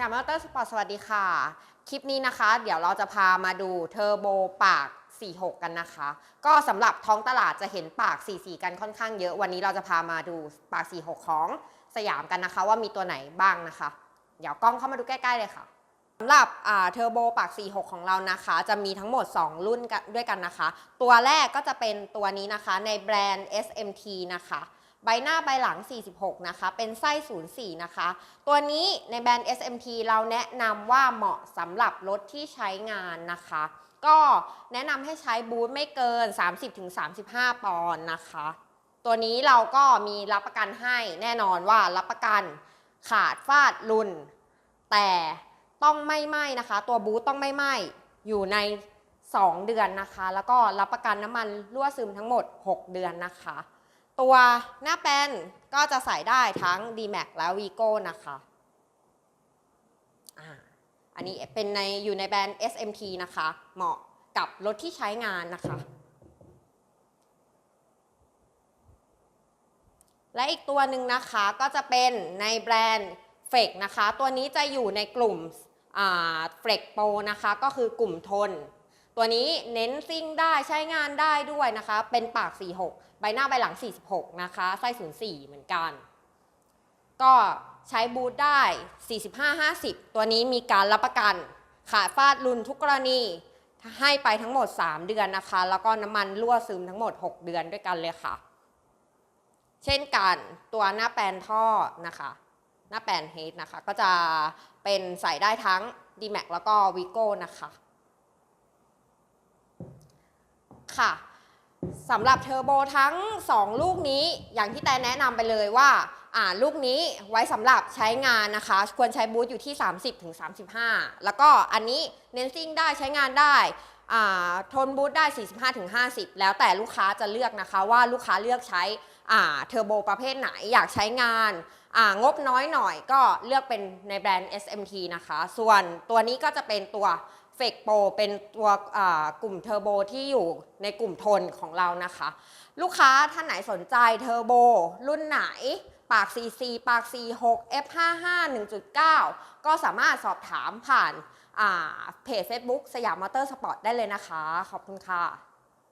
สยามมอเตอร์สปอร์ตสวัสดีค่ะ คลิปนี้นะคะ เดี๋ยวเราจะพามาดูเทอร์โบปาก 46 กันนะคะ ก็สำหรับท้องตลาดจะเห็นปาก 44 กันค่อนข้างเยอะ วันนี้เราจะพามาดูปาก 46 ของสยามกันนะคะ ว่ามีตัวไหนบ้างนะคะ เดี๋ยวกล้องเข้ามาดูใกล้ๆเลยค่ะสำหรับเทอร์โบปาก 46 ของเรานะคะ จะมีทั้งหมด 2 รุ่นกันด้วยกันนะคะ ตัวแรกก็จะเป็นตัวนี้นะคะในแบรนด์ SMT นะคะ ใบหน้าใบหลัง 46 นะคะ เป็นไส้ 04 นะคะ ตัวนี้ในแบรนด์ SMT เราแนะนำว่าเหมาะสำหรับรถที่ใช้งานนะคะ ก็แนะนำให้ใช้บูทไม่เกิน 30-35 ปอนด์นะคะ ตัวนี้เราก็มีรับประกันให้แน่นอนว่ารับประกันขาดฟาดรุน แต่ต้องไม่ไหม้นะคะ ตัวบูทต้องไม่ไหม้อยู่ใน 2 เดือนนะคะ แล้วก็รับประกันน้ำมันรั่วซึมทั้งหมด 6 เดือนนะคะ ตัวหน้าแป้นก็จะใส่ได้ทั้ง D-Max และ Vigo นะคะอันนี้เป็นในอยู่ในแบรนด์ SMT นะคะ เหมาะกับรถที่ใช้งานนะคะ และอีกตัวหนึ่งนะคะก็จะเป็นในแบรนด์เฟกนะคะ ตัวนี้จะอยู่ในกลุ่มเฟกโปนะคะ ก็คือกลุ่มทน ตัวนี้เน้นซิ่งได้ใช้งานได้ด้วยนะคะ เป็นปาก 46 ใบหน้าใบหลัง 46 นะคะ ไส้04 เหมือนกัน ก็ใช้บูทได้ 45-50 ตัวนี้มีการรับประกัน ขาดฟาดรุนทุกกรณีให้ไปทั้งหมด 3 เดือนนะคะ แล้วก็น้ำมันรั่วซึมทั้งหมด 6 เดือนด้วยกันเลยค่ะ เช่นกันตัวหน้าแปลนท่อนะคะ หน้าแปลนเฮดนะคะ ก็จะเป็นใส่ได้ทั้ง D-Max แล้วก็ Vigo นะคะ ค่ะสำหรับเทอร์โบทั้ง 2 ลูกนี้อย่างที่แต่แนะนำไปเลยว่าอ่าลูกนี้ไว้สำหรับใช้งานนะคะ ควรใช้บูทอยู่ที่ 30-35 แล้วก็อันนี้เน้นซิ่งได้ใช้งานได้อ่าทนบูทได้ 45-50 แล้วแต่ลูกค้าจะเลือกนะคะ ว่าลูกค้าเลือกใช้อ่าเทอร์โบประเภทไหนอยากใช้งานอ่างบน้อยหน่อยก็เลือกเป็นในแบรนด์ SMT นะคะ ส่วนตัวนี้ก็จะเป็นตัว เฟกโปเป็นตัวกลุ่มเทอร์โบที่อยู่ในกลุ่มทนของเรานะคะ ลูกค้าท่านไหนสนใจเทอร์โบรุ่นไหนปาก CC ปาก C6 F55 1.9 ก็สามารถสอบถามผ่านเพจ Facebook สยามมอเตอร์สปอร์ตได้เลยนะคะ ขอบคุณค่ะ